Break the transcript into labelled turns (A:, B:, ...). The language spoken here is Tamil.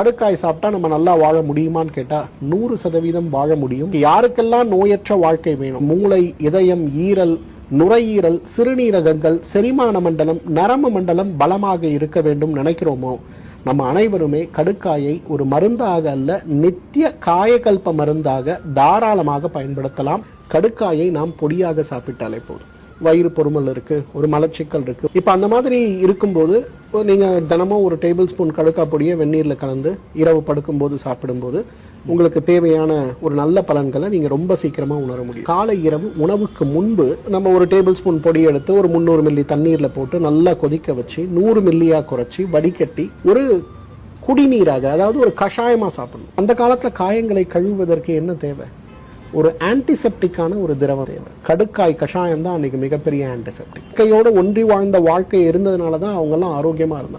A: கடுக்காய் சாப்பிட்டா நம்ம நல்லா வாழ முடியுமான்னு கேட்டா நூறு சதவீதம் வாழ முடியும். யாருக்கெல்லாம் நோயற்ற வாழ்க்கை வேணும்? மூளை இதயம் ஈரல் நுரையீரல் சிறுநீரகங்கள் செரிமான மண்டலம் நரம்பு மண்டலம் பலமாக இருக்க வேண்டும் நினைக்கிறோமோ? நம்ம அனைவருமே கடுக்காயை ஒரு மருந்தாக அல்ல நித்திய காயகல்ப மருந்தாக தாராளமாக பயன்படுத்தலாம். கடுக்காயை நாம் பொடியாக சாப்பிட்டாலே போதும். வயிறு பொறுமல் இருக்கு ஒரு மலச்சிக்கல் இருக்கு. இப்ப அந்த மாதிரி இருக்கும்போது இப்போ நீங்கள் தினமும் ஒரு டேபிள் ஸ்பூன் கடுக்கா பொடியை வெந்நீரில் கலந்து இரவு படுக்கும்போது சாப்பிடும்போது உங்களுக்கு தேவையான ஒரு நல்ல பலன்களை நீங்கள் ரொம்ப சீக்கிரமாக உணர முடியும். காலை இரவு உணவுக்கு முன்பு நம்ம ஒரு டேபிள் ஸ்பூன் பொடி எடுத்து ஒரு முந்நூறு மில்லி தண்ணீரில் போட்டு நல்லா கொதிக்க வச்சு நூறு மில்லியாக குறைச்சி வடிகட்டி ஒரு குடிநீராக அதாவது ஒரு கஷாயமாக சாப்பிடணும். அந்த காலத்தில் காயங்களை கழுவுவதற்கு என்ன தேவை? ஒரு ஆன்டிசெப்டிக்கான ஒரு திரவம் தேவை. கடுக்காய் கஷாயம் தான் அன்னைக்கு மிகப்பெரிய ஆன்டிசெப்டிக் கையோட ஒன்றி வாழ்ந்த வாழ்க்கை இருந்ததுனால தான் அவங்கெல்லாம் ஆரோக்கியமாக ஆரோக்கியமா இருந்தாங்க.